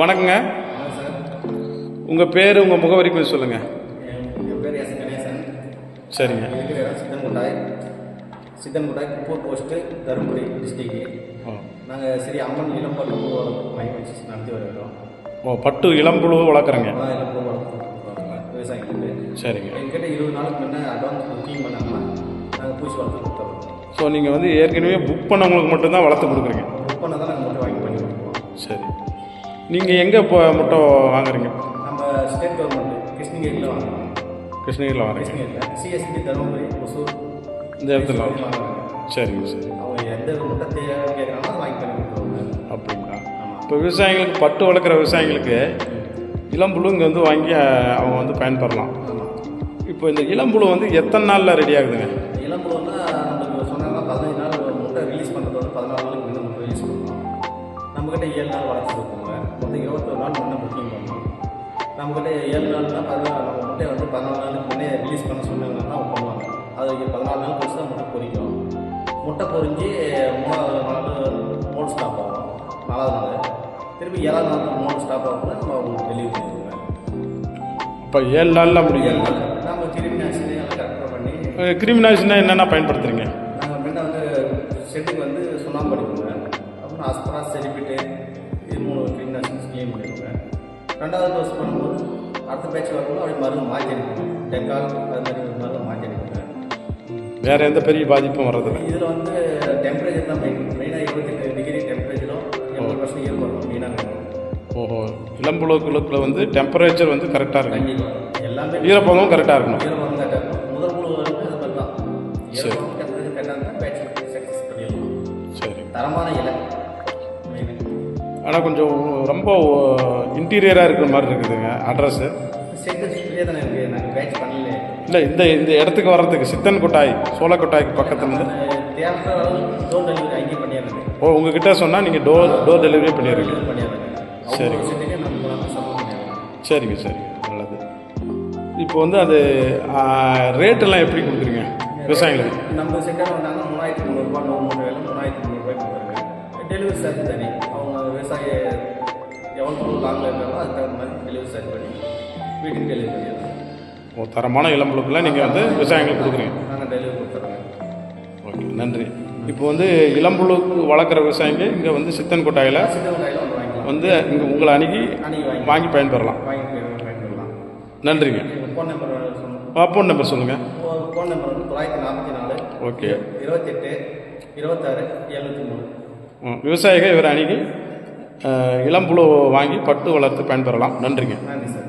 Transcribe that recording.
வணக்கங்க. உங்கள் பேர் உங்கள் முகவரி கொஞ்சம் சொல்லுங்கள் சரிங்க. சித்தன்குட்டாய் சித்தன்குட்டாய் குப்பூர் போஸ்ட்டு தருமபுரி டிஸ்ட்ரிக்ட் நாங்கள் சரி அம்மன் இளம்பட்டு மையம் வச்சு நடத்தி வருகிறோம். ஓ பட்டு இளம்புழு வளர்க்குறேங்க. விவசாயிகளுக்கு. சரிங்க. என்கிட்ட இருபது நாளுக்கு முன்னே அட்வான்ஸ் புக்கிங் பண்ணாங்கன்னா நாங்கள் பூச்சி வளர்த்து கொடுத்துருவோம் ஸோ நீங்கள் வந்து ஏற்கனவே புக் பண்ணவங்களுக்கு மட்டும்தான் வளர்த்து கொடுக்குறீங்க. புக் பண்ண தான் நாங்கள் மட்டும் வாங்கி பண்ணி கொடுப்போம். சரி. நீங்கள் எங்கே இப்போ முட்டை வாங்குறீங்க? நம்ம ஸ்டேட் கவர்மெண்ட் கிருஷ்ணகிரியில் வாங்குறோம். கிருஷ்ணகிரியில் வாங்குறீங்க? கிருஷ்ணகிரியில் சிஎஸ்சி தருமபுரி ஒசூர் இந்த இடத்துல சரிங்க சரி அவங்க எந்த முட்டை தேவை கேட்குறாங்களோ அதை வாங்கி பண்ணி கொடுத்துருவாங்க அப்படிங்களா? இப்போ விவசாயிகளுக்கு பட்டு வளர்க்குற விவசாயிகளுக்கு இளம்புழு இங்கே வந்து வாங்கி அவங்க வந்து பயன்பெறலாம். ஆமாம் இப்போ இந்த இளம்புழு வந்து எத்தனை நாளில் ரெடி ஆகுதுங்க? இளம்புலன்னா நம்மளுக்கு சொன்னாங்கன்னா பதினஞ்சு நாள் முட்டை ரிலீஸ் பண்ணுறதோட பதினாலு நாளுக்கு முன்னே முட்டை ரிலீஸ் பண்ணுவோம். நம்மக்கிட்ட ஏழு நாள் வளர்த்து கொடுப்போங்க மொத்தம் இருபத்தொரு நாள் முன்னே புக்கிங் பண்ணோம். நம்மக்கிட்ட ஏழு நாள்னா பதினாலு நம்ம முட்டையை வந்து பதினாலு நாளுக்கு முன்னே ரிலீஸ் பண்ண சொன்னாங்கன்னா அவங்க பண்ணுவாங்க. அது பதினாலு நாள் கழிச்சு தான் முட்டை பொரிக்கும். முட்டை பொரிஞ்சு மூணாவது நாள் மோல் ஸ்டாப் ஆகும். நாலாவது நாள். திருப்பி ஏழாவது நாள் மோல் ஸ்டாப் ஆகும்போது நம்ம அவங்களுக்கு டெலிவரி பண்ணிடுவோங்க இப்போ ஏழு நாளில் ஏழு முடியும் நாள் நம்ம நேஷனே எல்லாம் கரெக்டாக பண்ணி கிரிமினால்ஸ்னால் என்னென்ன பயன்படுத்துகிறீங்க நாங்கள் முன்ன வந்து ஷெட்டுக்கு வந்து சுண்ணாம்பு அடிப்போங்க அப்புறம் அஸ்பரா செலிபிட்டு இது மூணு கிளீனாக ஸ்கீம் பண்ணிடுவோங்க ரெண்டாவது டோஸ் பண்ணும்போது அடுத்த பேட்ச் வரும்போது அப்படி மருந்து மாற்றி அடிப்போம் டெக்கால் அது மாதிரி மருந்து மாற்றி அடிப்போங்க வேறு எந்த பெரிய பாதிப்பும் வர்றதில்லை இதில் வந்து டெம்பரேச்சர் தான் மெயின் மெயினாக இருபத்தெட்டு டிகிரி டெம்பரேச்சரும் எண்பது பர்சன்ட் ஈரப்பதம் மெயினாக ஓஹோ இளம்புழுக்களுக்குள்ள வந்து டெம்பரேச்சர் வந்து கரெக்டாக இருக்கும் எல்லாமே ஈரப்பதமும் கரெக்டாக இருக்கணும். ஈரப்பதம் கரெக்டாக இருக்கும் முதல் குழு வந்து அது மாதிரி தான். பண்ணிடலாம். சரி. தரமான இலை. ஆனால் கொஞ்சம் ரொம்ப இன்டீரியராக இருக்கிற மாதிரி இருக்குதுங்க அட்ரஸ்ஸு இல்லை இந்த இந்த இடத்துக்கு வர்றதுக்கு சித்தன் கொட்டாய் சோளக்கொட்டாய்க்கு பக்கத்துல இருந்து. ஓ உங்ககிட்ட சொன்னால் நீங்கள் டோர் டோர் டெலிவரியே பண்ணிடுறீங்க. சரிங்க சரிங்க சரிங்க நல்லது. இப்போ வந்து அது ரேட்டெல்லாம் எப்படி கொடுக்குறீங்க? விவசாயிகளுக்கு நம்ம செட்டாக வந்தாங்கன்னா மூணாயிரத்தி முந்நூறுபா நூறு மூணு வேலை மூணாயிரத்தி முந்நூறுபாய்க்கு கொடுக்குறாங்க டெலிவரி சார்ஜ் தனி. அவங்க விவசாய எவ்வளோ லாங்கில் இருந்தாலும் அதுக்கு தகுந்த மாதிரி டெலிவரி சார்ஜ் பண்ணி வீட்டுக்கு டெலிவரி பண்ணிடுறாங்க ஓ தரமான இளம்புழுக்கெல்லாம் நீங்கள் வந்து விவசாயிகளுக்கு கொடுக்குறீங்க. நாங்கள் டெலிவரி கொடுத்துட்றோங்க ஓகே நன்றி. இப்போ வந்து இளம்புழுக்கு வளர்க்குற விவசாயிங்க இங்கே வந்து சித்தன் கொட்டாயில் வந்து இங்கே உங்களை அணுகி வாங்கி பயன்பெறலாம். நன்றிங்க. ஃபோன் நம்பர் ஃபோன் நம்பர் சொல்லுங்கள் ஃபோன் நம்பர் வந்து தொள்ளாயிரத்தி நாற்பத்தி நாலு ஓகே. இருபத்தெட்டு இருபத்தாறு எழுநூற்றி மூணு. விவசாயிகள் இவர் அணுகி இளம்புழு வாங்கி பட்டு வளர்த்து பயன்பெறலாம். நன்றிங்க. நன்றி சார்.